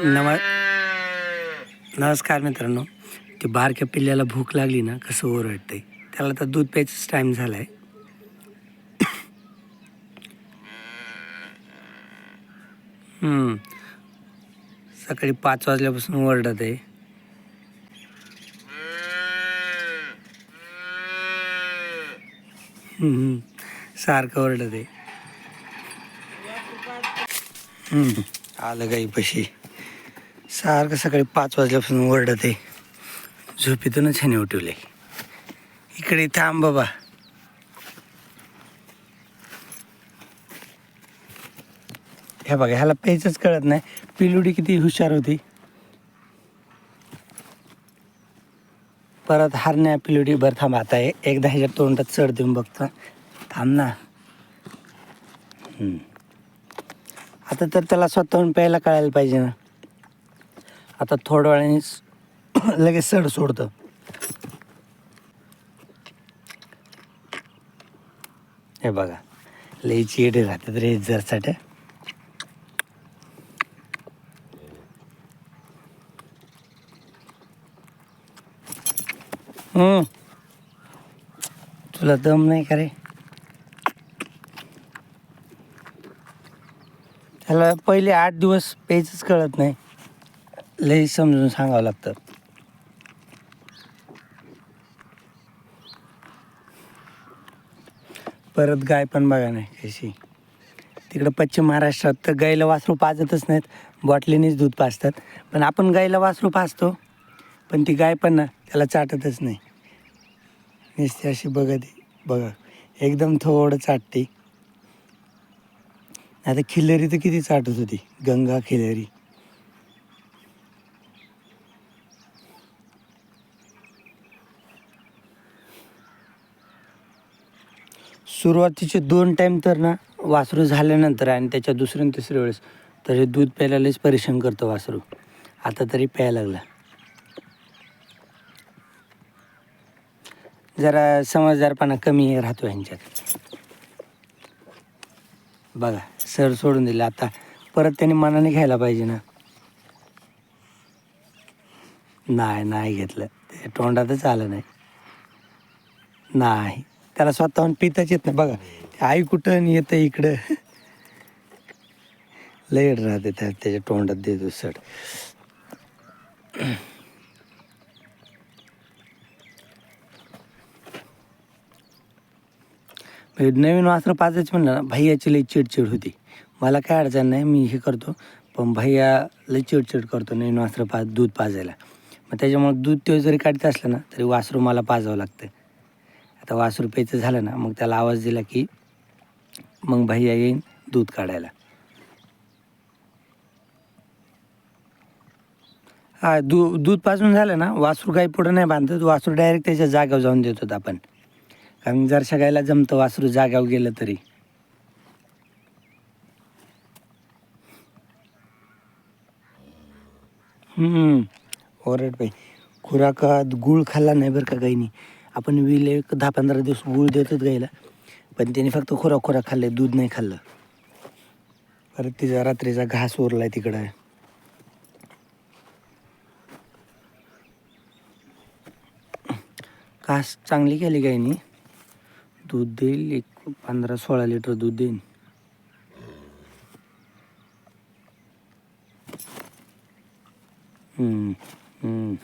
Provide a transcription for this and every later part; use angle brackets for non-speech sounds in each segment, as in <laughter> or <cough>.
नम नमस्कार मित्रांनो. ते बारक्या पिल्ल्याला भूक लागली ना कसं ओरडतंय त्याला तर दूध प्यायचाच टाईम झाला आहे सकाळी पाच वाजल्यापासून ओरडत आहे. सारखं ओरडत आहे. आलं काही पशी सारखं सकाळी पाच वाजल्यापासून ओरडत आहे. झोपेतूनच ह्याने उठवले इकडे थांब बाबा. हे बघा ह्याला प्यायचंच कळत नाही. पिलुडी किती हुशार होती. परत हारण्या पिलुडी बरं थांब आता एकदा ह्याच्या तोंडात चढ देऊन बघतो. थांब ना. आता तर त्याला स्वतःहून प्यायला कळायला पाहिजे ना. आता थोड्या वेळाने <clears throat> लगेच सड सोडतं. हे बघा लई चिडे राहतात रे जरसाठी हम्म. तुला दम नाही का रे? त्याला पहिले आठ दिवस प्यायचंच कळत नाही. लई समजून सांगावं लागतं. परत गाय पण बघा नाही कशी. तिकडं पश्चिम महाराष्ट्रात तर गाईला वासरू पाजतच नाहीत बॉटलीनेच दूध पाजतात. पण आपण गाईला वासरू पाजतो पण ती गाय पण ना त्याला चाटतच नाही. नुसती अशी बघत आहे. बघा एकदम थोडं चाटते. आता खिलरी तर किती चाटत होती. गंगा खिलरी. सुरुवातीचे दोन टाईम तर ना वासरू झाल्यानंतर आणि त्याच्या दुसऱ्या आणि तिसऱ्या वेळेस तर हे दूध प्यायलाच परिश्रम करतं करतो वासरू. आता तरी प्यायला लागला. जरा समजदारपणा कमी राहतो ह्यांच्यात. बघा सर सोडून दिलं. आता परत त्याने मनाने घ्यायला पाहिजे ना. नाही नाही घेतलं. ते तोंडातच आलं नाही. नाही. त्याला स्वतःहून पिताच येत नाही. बघा ते आई कुठं आणि येतं इकडं? लयड राहते त्या त्याच्या तोंडात देतो सड. म्हणजे नवीन वासरं पाजायचं म्हणलं ना भैयाची लई चिडचिड होती. मला काय अडचण नाही मी हे करतो. पण भैया लई चिडचिड करतो नवीन वासरं पा दूध पाजायला. मग त्याच्यामुळे दूध ते जरी काढत असलं ना तरी वासरू मला पाजावं लागतं. आता वासरू प्यायचं झालं ना मग त्याला आवाज दिला की मग भैया येईन दूध काढायला. हा दू दूध पाजून झालं ना वासरू काही पुढं नाही बांधत वासरू डायरेक्ट त्याच्या जागेवर जाऊन देतो आपण. कारण जर सगळ्याला जमतं वासरू जाग्यावर गेलं तरी. हम्म ओरड भाई खुराकात गुळ खाल्ला नाही बरं का गाईनी आपण विल एक दहा पंधरा दिवस गुळ देतोच गाईला पण त्याने फक्त खोरा खोरा खाल्ले दूध नाही खाल्लं. परत तिचा रात्रीचा घास उरलाय तिकडं. घास चांगली केली गाईनी दूध देईल एक पंधरा सोळा लिटर दूध देईन. हम्म, हम्म.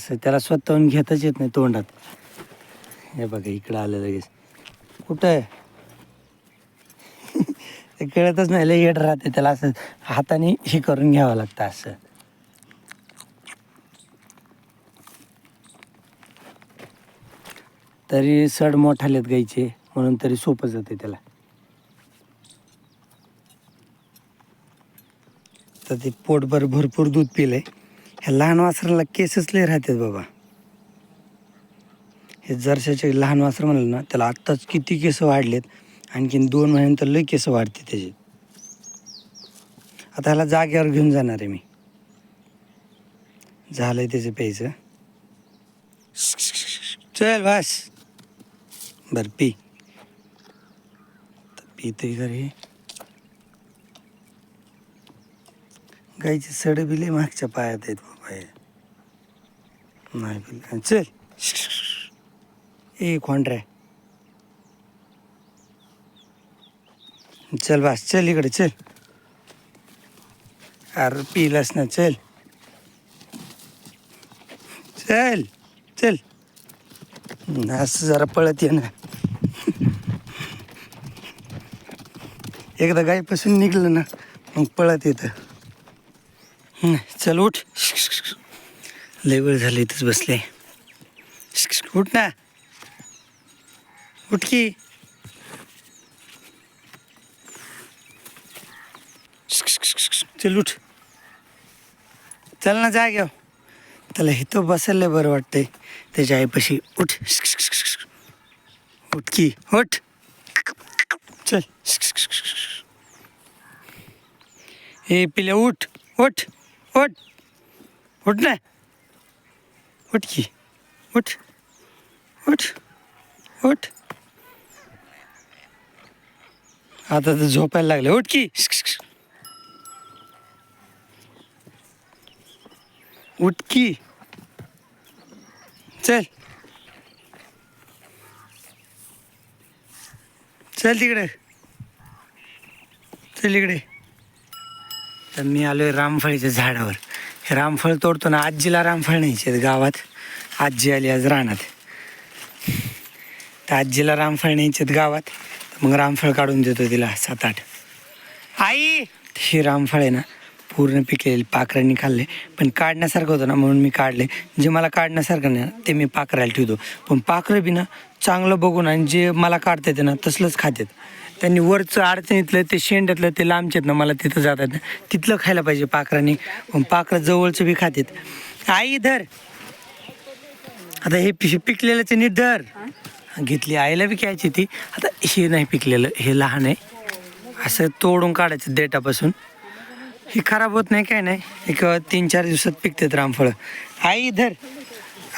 कसं त्याला स्वतःहून घेताच येत नाही तोंडात. हे बघा इकडं आलं लगेच. कुठं? आहे ते कळतच नाही लय येड राहते त्याला असं हाताने हे करून घ्यावं लागतं असं. तरी सड मोठालेत गाईचे म्हणून तरी सोपं जाते त्याला. तर ते पोटभर भरपूर दूध पिलंय. ह्या लहान वासराला केसच लय राहतात बाबा. हे जरशाचे लहान वासर म्हणलं ना त्याला आत्ताच किती केस वाढलेत आणखीन दोन महिन्यानंतर लय केस वाढते त्याचे. आता ह्याला जागेवर घेऊन जाणार आहे मी. झालंय त्याचं प्यायचं. चल बस. बर पी. पितही घरी गाईचे सडबिले मागच्या पायात आहेत. नाही बिल चल. ए खोंडऱ्या चल बास चल इकडे चल. अरे पिलास ना चल. चल चल. असं जरा पळत ये ना. एकदा गायपासून निघलं ना मग पळत येतं. चल उठ. लय वेळ झालं इथंच बसले उठ ना उठ की चल उठ चल ना जा घेऊ त्याला इथं बसायला बरं वाटतंय त्याच्या आईपाशी उठ उठ की उठ चल हे पिल्या उठ उठ उठ उठ ना उठ की उठ उठ उठ. आता तर झोपायला लागले. उठ की. उठ की. चल. चल तिकडे. चल इकडे. तर मी आलोय रामफळीच्या झाडावर. रामफळ तोडतो ना आजीला रामफळ न्यायचे गावात. आजी आली आज रानात. तर आजीला रामफळ न्यायचे गावात. मग रामफळ काढून देतो तिला सात आठ. आई! हे रामफळ आहे ना पूर्ण पिकलेले पाखरांनी खाल्ले. पण काढण्यासारखं होतं ना म्हणून मी काढले. जे मला काढण्यासारखं नाही ना, ते मी पाखराला ठेवतो. पण पाखरं बी ना चांगलं बघून आणि जे मला काढता येते ना तसलंच खातात. त्यांनी वरचं अडचणीतलं ते शेंड्यातलं ते लांबचेत ना मला तिथं जातात ना तिथलं खायला पाहिजे पाखरांनी. पण पाखरं जवळचं बी खातात. आई धर. आता हे पि पिकलेलं नीट धर. घेतली आईला बी घ्यायची ती. आता हे नाही पिकलेलं हे लहान आहे. असं तोडून काढायचं देठापासून ही खराब होत नाही काय नाही. एक तीन चार दिवसात पिकतात रामफळं. आई धर.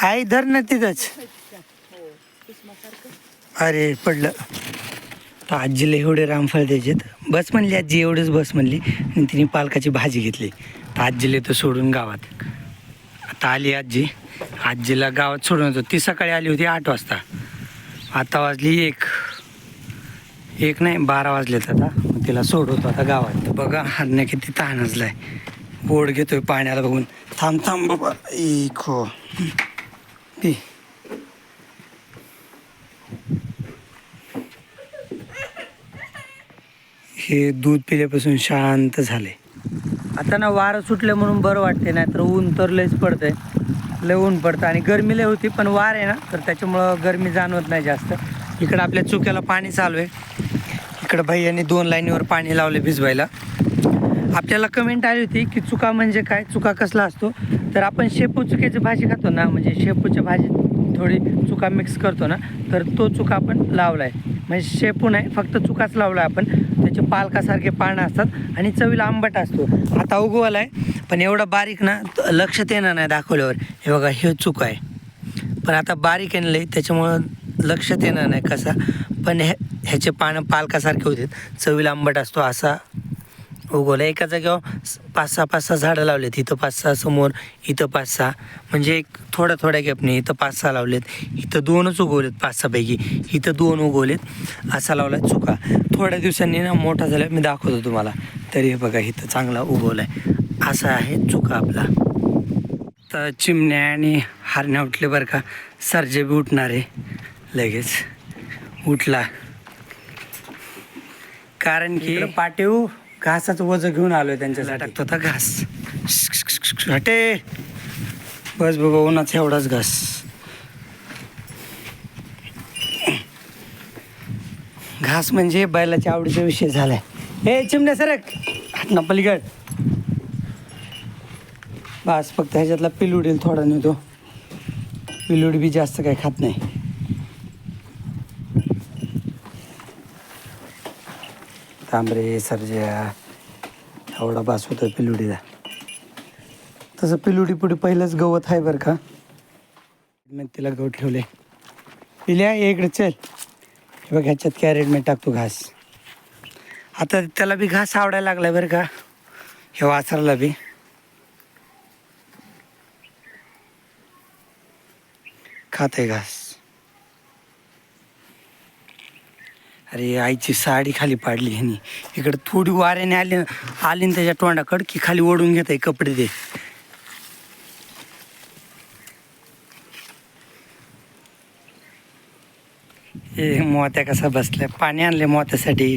आई धर ना तिथंच. अरे पडलं. तर आजीला एवढे रामफळ द्यायचेत. बस म्हणली आजी एवढंच बस म्हणली. आणि तिने पालकाची भाजी घेतली. तर आजीला तर सोडून गावात. आता आली आजी. आजीला गावात सोडून होतो ती सकाळी आली होती आठ वाजता. आता वाजली एक. एक नाही बारा वाजलेत आता. तिला सोडवतो आता गावात. बघा हरण्या किती तहानजलाय बोर्ड घेतोय पाण्याला बघून. थांब थांब बाबा. ई हो हे दूध पिल्यापासून शांत झाले. आता ना वारं सुटलं म्हणून बरं वाटते नाही तर ऊन तर लयच पडतंय. लय ऊन पडतं. आणि गरमी लय होती पण वार आहे ना तर त्याच्यामुळं गरमी जाणवत नाही जास्त. इकडं आपल्या चुक्याला पाणी चालू आहे. इकडं भैयाने दोन लाईनीवर पाणी लावले भिजवायला. आपल्याला कमेंट आली होती की चुका म्हणजे काय? चुका कसला असतो? तर आपण शेपू चुकीची भाजी खातो ना म्हणजे शेपूच्या भाजीत थोडी चुका मिक्स करतो ना तर तो चुका आपण लावला आहे म्हणजे शेपू नाही फक्त चुकाच लावला आहे आपण. त्याचे पालकासारखे पानं असतात आणि चवीला आंबट असतो. आता उगवला आहे पण एवढा बारीक ना त- लक्षात येणार नाही दाखवल्यावर. हे बघा हे चुका आहे. पण आता बारीक आणलं आहे त्याच्यामुळं लक्षात येणार नाही कसा. पण हे ह्याचे पानं पालकासारखे होते. चवीला आंबट असतो असा उगवला. एका जागेवर पाच सहा पाच सहा झाडं लावलेत. इथं पाच सहा समोर इथं पाच सहा. म्हणजे एक थोड्या थोड्या गॅपने इथं पाच सहा लावलेत. इथं दोनच उगवलेत पाच सहापैकी इथं दोन उगवलेत. असा लावला चुका. थोड्या दिवसांनी ना मोठा झाला. मी दाखवतो तुम्हाला. तरी हे बघा इथं चांगला उगवला आहे असा आहे चुका आपला. तर चिमण्या आणि हारण्या उठले बरं का. सरजे बी उठणार आहे. लगेच. उठला. कारण की पाटीव घासाचं वजन घेऊन आलोय त्यांच्यासाठी. टाकतो आता घास. हटे बस बाबा उन्हाचा एवढाच घास. घास म्हणजे बैलाच्या आवडीचा विषय झालाय. हे चिमण्या सरक. हात पलीकड. बस फक्त ह्याच्यातला पिलूड येईल थोडा नेतो. पिलूड बी जास्त काही खात नाही. तांबरे सरज्या एवढा बास होतो पिलुडीचा. तसं पिलुडी पुढे पहिलंच गवत आहे बरं का. तिला गवत ठेवले. पिल्या इकडे चल. हे बघ ह्याच्यात कॅरेट मी टाकतो घास. आता त्याला बी घास आवडायला लागला बरं का. हे वासरला बी. खात आहे घास. अरे आईची साडी खाली पाडली ह्यानी. इकडे थोडी वाऱ्याने आली आली ना त्याच्या तोंडाकड की खाली ओढून घेत आहे कपडे ते. हे मोत्या कसा बसल्या? पाणी आणले मोत्यासाठी.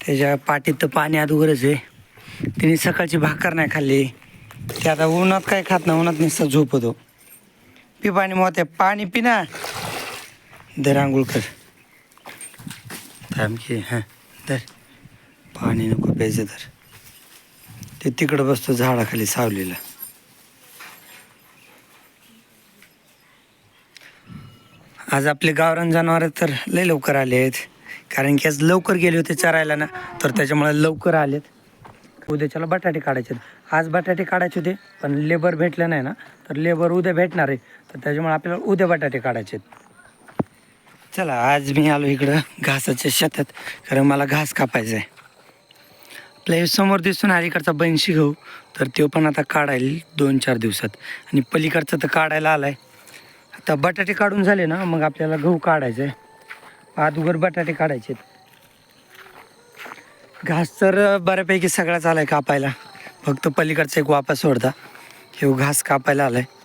त्याच्या पाठीत तर पाणी अगोदरच आहे. तिने सकाळची भाकर नाही खाल्ली. ते आता उन्हात काय खात नाही उन्हात नुसतं झोपतो. पी पाणी मोत्या पाणी पिना दर आंघोळ कर. थांब की हां तर पाणी नको प्यायचं तर ते तिकडं बसतो झाडाखाली सावलीला. आज आपले गावरान जनावर तर लय लवकर आले आहेत. कारण की आज लवकर गेले होते चरायला ना तर त्याच्यामुळे लवकर आलेत. उद्याच्याला बटाटे काढायचे आहेत. आज बटाटे काढायचे होते पण लेबर भेटलं नाही ना तर लेबर उद्या भेटणार आहे. तर त्याच्यामुळे आपल्याला उद्या बटाटे काढायचे आहेत. चला आज मी आलो इकडं घासाच्या शेतात कारण मला घास कापायचा आहे आपल्यासमोर दिसून अलीकडचा बनशी गहू तर तो पण आता काढायला दोन चार दिवसात. आणि पलीकडचं तर काढायला आलाय. आता बटाटे काढून झाले ना मग आपल्याला गहू काढायचा आहे अगोदर बटाटे काढायचे घास तर बऱ्यापैकी सगळाच आलाय कापायला. फक्त पलीकडचा एक वापस सोडता. हे घास कापायला आलाय. आहे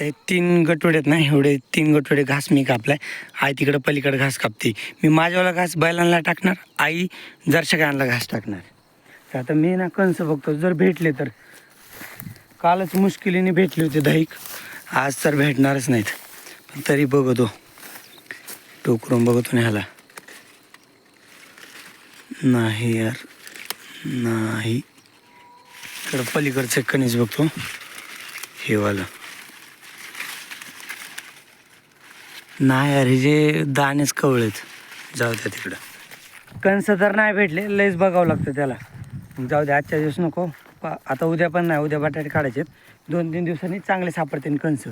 ते तीन गटोडेत ना एवढे तीन गटवडे घास मी कापलाय. आई तिकडं पलीकडे घास कापते. मी माझ्यावाला घास बैलांना टाकणार आई जर्शकांना घास टाकणार. तर आता मी ना कंस बघतो जर भेटले तर. कालच मुश्किलीने भेटले होते दहीक आज तर भेटणारच नाहीत. पण तरी बघतो. टोकरून बघतो ना ह्याला. नाही यार नाही. इकडं पलीकडचं कणीस बघतो. हे वालं. नाही यार हे जे दाणेच कवळेत जाऊ द्या तिकडं. कंस तर नाही भेटले लयच बघावं लागतं त्याला. मग जाऊ द्या आजच्या दिवस नको. पा- आता उद्या पण नाही उद्या बटाटे काढायचे दोन तीन दिवसांनी चांगले सापडतील कंस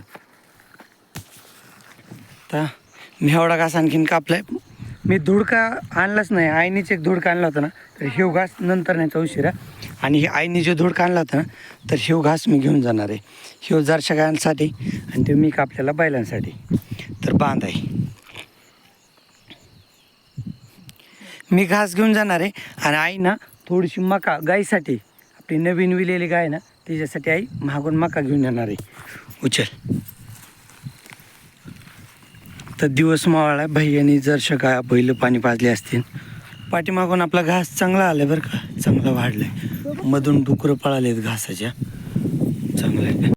आता मी एवढा घास आणखीन कापलाय. मी धुडका आणलाच नाही आईनीच एक धुडका आणला होता ना तर हेव घास नंतर न्यायचा उशिरा आणि हे आईने जो धुडका आणला होता ना तर हेव घास मी घेऊन जाणार आहे. हेव जरशा गायांसाठी आणि ते मी कापलेला बैलांसाठी. तर बांध आहे. मी घास घेऊन जाणार आहे. आणि आई ना थोडीशी मका गाईसाठी आपली नवीन विलेली गाय ना तिच्यासाठी आई मागून मका घेऊन येणार आहे. उचल. तर दिवस मावळा भैयानी जर शका पहिलं पाणी पाजले असतील पाठीमागून आपला घास चांगला आलाय बरं का? चांगला वाढलाय. मधून डुकरं पळालेत घासाच्या. चांगलं आहे